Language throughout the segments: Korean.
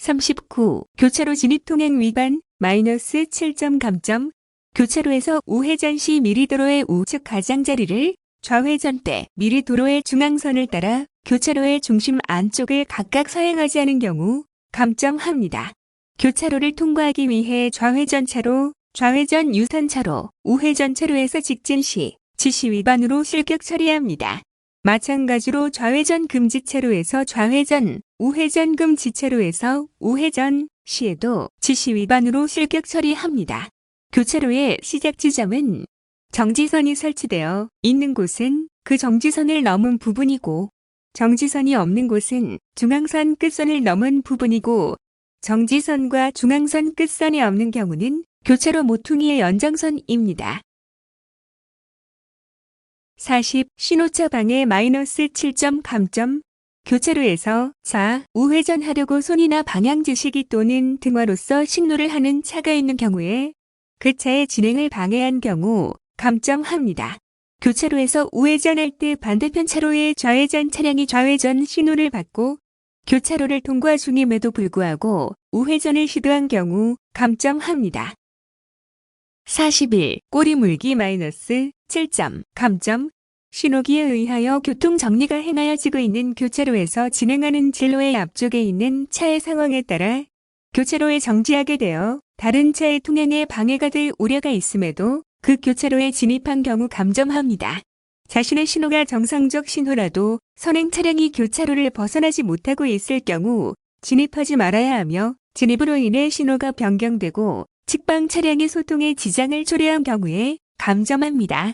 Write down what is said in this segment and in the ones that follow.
39. 교차로 진입 통행 위반 마이너스 7점 감점 교차로에서 우회전 시 미리 도로의 우측 가장자리를 좌회전 때 미리 도로의 중앙선을 따라 교차로의 중심 안쪽을 각각 서행하지 않은 경우 감점합니다. 교차로를 통과하기 위해 좌회전 차로, 좌회전 유선 차로, 우회전 차로에서 직진 시 지시 위반으로 실격 처리합니다. 마찬가지로 좌회전 금지 차로에서 좌회전, 우회전 금지차로에서 우회전 시에도 지시 위반으로 실격 처리합니다. 교차로의 시작 지점은 정지선이 설치되어 있는 곳은 그 정지선을 넘은 부분이고 정지선이 없는 곳은 중앙선 끝선을 넘은 부분이고 정지선과 중앙선 끝선이 없는 경우는 교차로 모퉁이의 연장선입니다. 40. 신호차 방해 마이너스 7점 감점 교차로 에서 자 우회전 하려고 손이나 방향 지시기 또는 등화로서 신호를 하는 차가 있는 경우에 그 차의 진행을 방해한 경우 감점합니다. 교차로에서 우회전할 때 반대편 차로의 좌회전 차량이 좌회전 신호를 받고 교차로를 통과 중임에도 불구하고 우회전을 시도한 경우 감점합니다. 41. 꼬리 물기 마이너스 7점 감점 신호기에 의하여 교통 정리가 행하여지고 있는 교차로에서 진행하는 진로의 앞쪽에 있는 차의 상황에 따라 교차로에 정지하게 되어 다른 차의 통행에 방해가 될 우려가 있음에도 그 교차로에 진입한 경우 감점합니다. 자신의 신호가 정상적 신호라도 선행 차량이 교차로를 벗어나지 못하고 있을 경우 진입하지 말아야 하며 진입으로 인해 신호가 변경되고 측방 차량의 소통에 지장을 초래한 경우에 감점합니다.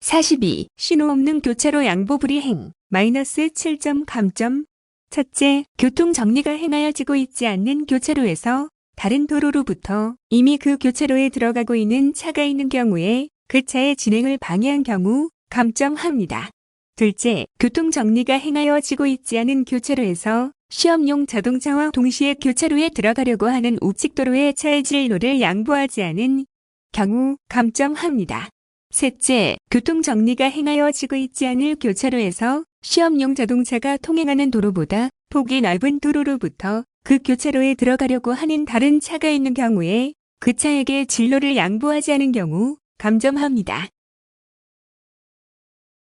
42. 신호 없는 교차로 양보 불이행 마이너스 7점 감점 첫째, 교통 정리가 행하여지고 있지 않는 교차로에서 다른 도로로부터 이미 그 교차로에 들어가고 있는 차가 있는 경우에 그 차의 진행을 방해한 경우 감점합니다. 둘째, 교통 정리가 행하여지고 있지 않은 교차로에서 시험용 자동차와 동시에 교차로에 들어가려고 하는 우측도로의 차의 진로를 양보하지 않은 경우 감점합니다. 셋째, 교통 정리가 행하여지고 있지 않을 교차로에서 시험용 자동차가 통행하는 도로보다 폭이 넓은 도로로부터 그 교차로에 들어가려고 하는 다른 차가 있는 경우에 그 차에게 진로를 양보하지 않은 경우 감점합니다.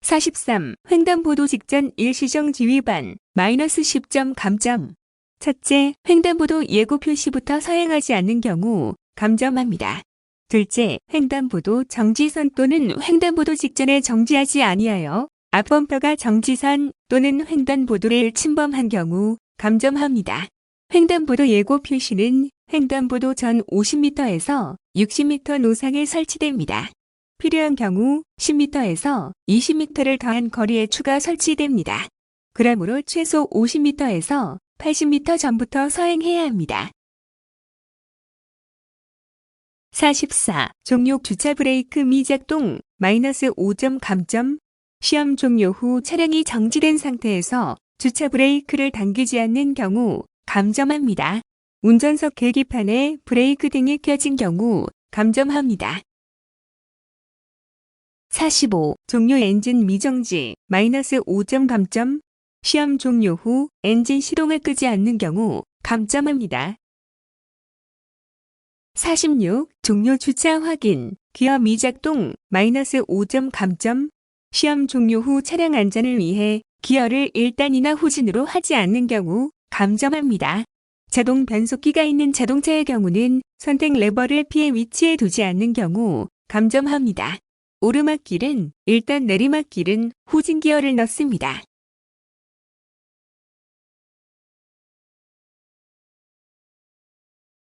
43. 횡단보도 직전 일시정 지위반 마이너스 10점 감점 첫째, 횡단보도 예고 표시부터 서행하지 않는 경우 감점합니다. 둘째, 횡단보도 정지선 또는 횡단보도 직전에 정지하지 아니하여 앞범퍼가 정지선 또는 횡단보도를 침범한 경우 감점합니다. 횡단보도 예고 표시는 횡단보도 전 50m에서 60m 노상에 설치됩니다. 필요한 경우 10m에서 20m를 더한 거리에 추가 설치됩니다. 그러므로 최소 50m에서 80m 전부터 서행해야 합니다. 44. 종료 주차 브레이크 미작동 마이너스 5점 감점 시험 종료 후 차량이 정지된 상태에서 주차 브레이크를 당기지 않는 경우 감점합니다. 운전석 계기판에 브레이크 등이 켜진 경우 감점합니다. 45. 종료 엔진 미정지 마이너스 5점 감점 시험 종료 후 엔진 시동을 끄지 않는 경우 감점합니다. 46. 종료 주차 확인 기어 미작동 마이너스 5점 감점 시험 종료 후 차량 안전을 위해 기어를 1단이나 후진으로 하지 않는 경우 감점합니다. 자동 변속기가 있는 자동차의 경우는 선택 레버를 피해 위치에 두지 않는 경우 감점합니다. 오르막길은 일단 내리막길은 후진 기어를 넣습니다.